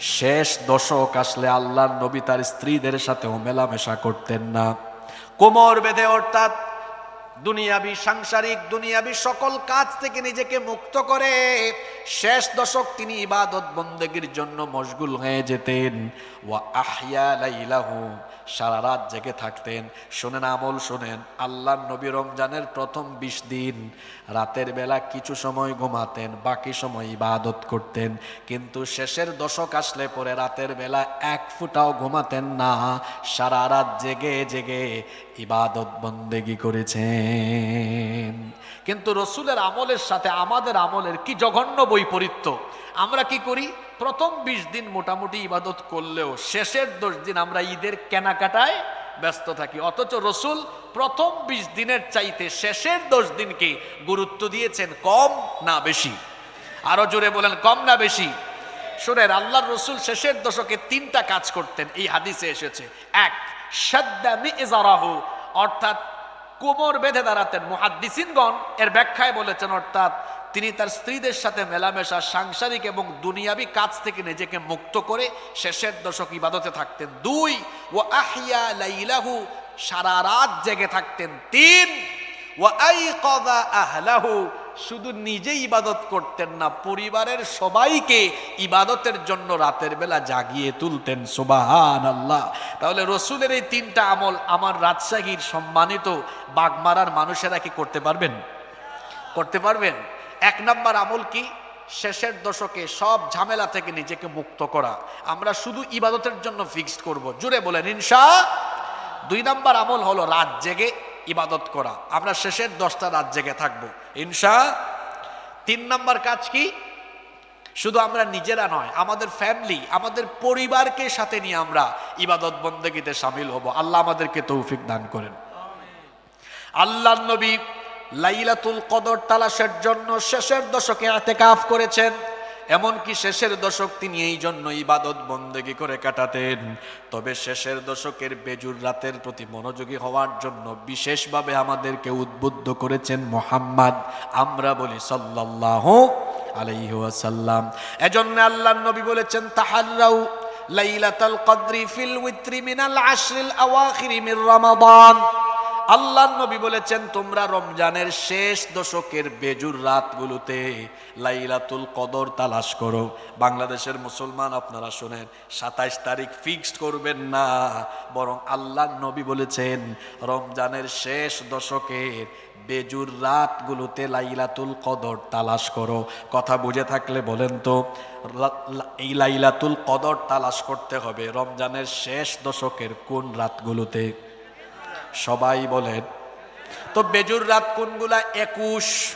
শেষ দশক আসলে আল্লাহর নবী তার স্ত্রীদের সাথেও মেলামেশা করতেন না। কোমর বেঁধে অর্থাৎ দুনিয়াবি সাংসারিক, দুনিয়াবি সকল কাজ থেকে নিজেকে মুক্ত করে শেষ দশক তিনি ইবাদত বন্দেগীর জন্য মশগুল হয়ে যেতেন। ওয়া আহিয়া লাইলাহু, সারা রাত জেগে থাকতেন। শোনেন আমল, শোনেন আল্লাহ নবী রমজানের প্রথম বিশ দিন। রাতের বেলা কিছু সময় ঘুমাতেন, বাকি সময় ইবাদত করতেন। কিন্তু শেষের দশক আসলে পরে রাতের বেলা এক ফুটাও ঘুমাতেন না। সারা রাত জেগে জেগে ইবাদত বন্দেগি করেছেন। কিন্তু রসুলের আমলের সাথে আমাদের আমলের কি জঘন্য বৈপরীত্য আমরা কি করি? প্রথম বিশ দিন মোটামুটি ইবাদত করলেও শেষের দশ দিন আমরা ঈদের কেনাকাটায় ব্যস্ত থাকি। অথচ রসুল প্রথম বিশ দিনের চাইতে শেষের দশ দিনকে গুরুত্ব দিয়েছেন কম না বেশি। আরও জোরে বলেন, কম না বেশি। শোনেন আল্লাহর রসুল শেষের দশকে তিনটা কাজ করতেন, এই হাদিসে এসেছে। এক অর্থাৎ কোমর বেঁধে দাঁড়াতেন মুহাদ্দিসিনগণ। এর ব্যাখ্যায় বলেছেন, অর্থাৎ তিনি তার স্ত্রীদের সাথে মেলামেশা, সাংসারিক এবং দুনিয়াবি কাজ থেকে নিজেকে মুক্ত করে শেষের দশক ইবাদতে থাকতেন। দুই ও আহিয়া লাইলাহু, সারা রাত জেগে থাকতেন। তিন ও আহলাহু শুধু নিজে ইবাদত করতেন না, পরিবারের সবাইকে ইবাদতের জন্য রাতের বেলা জাগিয়ে তুলতেন সুবাহান আল্লাহ তাহলে রসুলের এই তিনটা আমল আমার রাজশাহীর সম্মানিত বাগমারার মানুষেরা কি করতে পারবেন? করতে পারবেন? এক নাম্বার আমল কি? শেষের দশকে সব ঝামেলা থেকে নিজেকে মুক্ত করা। আমরা শুধু ইবাদতের জন্য ফিক্সড করব। জুড়ে বলেন, ইনশা দুই নাম্বার আমল হলো রাত জেগে ইবাদত করা। আমরা শেষের দশটা রাত জেগে থাকব। ইনশা, তিন নম্বর কাজ কি? শুধু আমরা নিজেরা নয়, আমাদের ফ্যামিলি আমাদের পরিবারকে সাথে নিয়ে আমরা ইবাদত বন্দেগীতে সামিল হব। আল্লাহ আমাদেরকে তৌফিক দান করেন। আল্লাহ নবী লাইলাতুল কদর তালাশের জন্য শেষের দশকে এতেকাফ করেছেন। এমনকি শেষের দশক তিনি এই জন্য ইবাদত বন্দেগি করে কাটাতেন। তবে শেষের দশকের বেজুর রাতের প্রতি মনোযোগী হওয়ার জন্য বিশেষভাবে আমাদেরকে উদ্বুদ্ধ করেছেন মোহাম্মদ আমরা বলি সাল্লাহ আলাইহি এজন্য আল্লাহ নবী বলেছেন, তাহাররাউ লাইলাতাল কদরি ফিল উইত্রি মিনাল আশরিল আওয়াখিরি মির রমাদান। আল্লাহ নবী বলেছেন, তোমরা রমজানের শেষ দশকের বেজুর রাতগুলোতে লাইলাতুল কদর তালাশ করো। বাংলাদেশের মুসলমান, আপনারা শোনেন, সাতাইশ তারিখ ফিক্সড করবেন না, বরং আল্লাহ নবী বলেছেন, রমজানের শেষ দশকের বেজুর রাতগুলোতে লাইলাতুল কদর তালাশ করো। কথা বুঝে থাকলে বলেন তো এই লাইলাতুল কদর তালাশ করতে হবে রমজানের শেষ দশকের কোন রাতগুলোতে? সবাই বলেন। তো বেজুর রাত কোনগুলা? একুশ,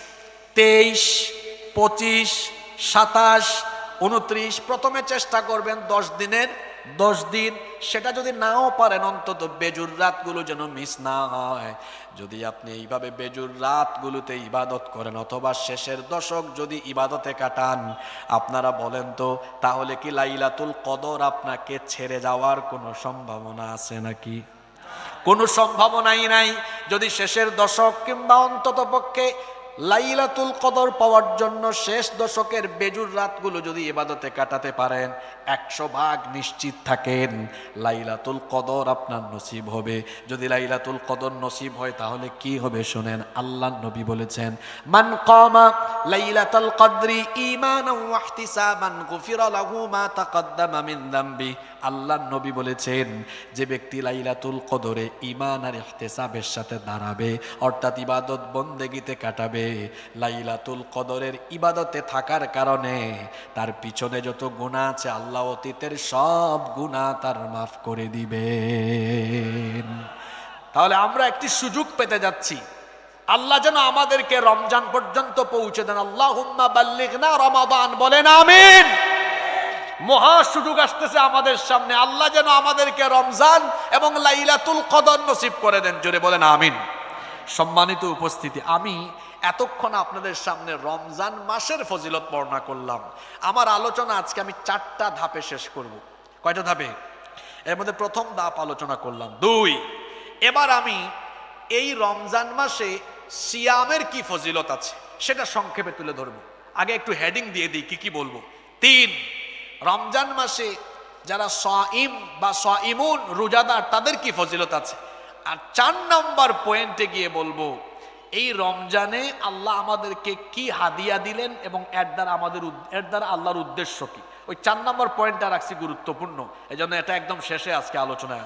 তেইশ, পঁচিশ, সাতাশ, উনত্রিশ। প্রথমে চেষ্টা করবেন দশ দিনের, দশ দিন। সেটা যদি নাও পারেন অন্তত বেজুর রাতগুলো যেন মিস না হয়। যদি আপনি এইভাবে বেজুর রাতগুলোতে ইবাদত করেন অথবা শেষের দশক যদি ইবাদতে কাটান, আপনারা বলেন তো, তাহলে কি লাইলাতুল কদর আপনাকে ছেড়ে যাওয়ার কোনো সম্ভাবনা আছে নাকি? কোনো সম্ভাবনাই নাই। যদি শেষের দশক কিংবা অন্তত পক্ষে লাইলাতুল কদর পাওয়ার জন্য শেষ দশকের বেজুর রাতগুলো যদি এবাদতে কাটাতে পারেন, একশো ভাগ নিশ্চিত থাকেন, লাইলাতুল কদর আপনার নসিব হবে। যদি লাইলাতুল কদর নসিব হয়, তাহলে কি হবে শোনেন আল্লাহ নবী বলেছেন, মান কামা লাইলাতুল কদরি ইমান ওয়া ইহতিসাবান গুফিরা লাহু মা তাকদ্দামা মিন যামবি আল্লাহ নবী বলেছেন, যে ব্যক্তি লাইলাতুল কদরে ইমান আর ইহতেসাবের সাথে দাঁড়াবে, অর্থাৎ ইবাদত বন্দেগিতে কাটাবে, লাইলাতুল কদরের ইবাদতে থাকার কারণে তার পিছনে যত গুণা আছে, আল্লাহ অতীতের সব গুণা তার মাফ করে দিবেন। তাহলে আমরা একটি সুযোগ পেতে যাচ্ছি। আল্লাহ যেন আমাদেরকে রমজান পর্যন্ত পৌঁছে দেন। আল্লাহ বাল্লিগনা রমাদান, বলেন আমিন। মহা সুযোগ আসতেছে আমাদের সামনে। আল্লাহ যেন আমাদেরকে রমজান এবং লাইলাতুল কদর নসিব করে দেন। জোরে বলেন আমিন। সম্মানিত উপস্থিতি, আমি এতক্ষণ আপনাদের সামনে রমজান মাসের ফজিলত বর্ণনা করলাম। আমার আলোচনা আজকে আমি চারটা ধাপে শেষ করব। কয়টা ধাপে? এর মধ্যে প্রথম ধাপ আলোচনা করলাম। দুই, এবার আমি এই রমজান মাসে সিয়ামের কি ফজিলত আছে সেটা সংক্ষেপে তুলে ধরবো। আগে একটু হেডিং দিয়ে দিই, কি কি বলব। তিন রমজান মাসে যারা সাইম বা সাইমুন রোজাদার, তাদের কি ফজিলত আছে? আর চার নম্বর পয়েন্টে গিয়ে বলব, এই রমজানে আল্লাহ আমাদেরকে কি হাদিয়া দিলেন এবং এর দ্বারা আমাদের এর দ্বারা আল্লাহর উদ্দেশ্য কি? ওই চার নম্বর পয়েন্টটা রাখছি গুরুত্বপূর্ণ। এই এটা একদম শেষে আজকে আলোচনায়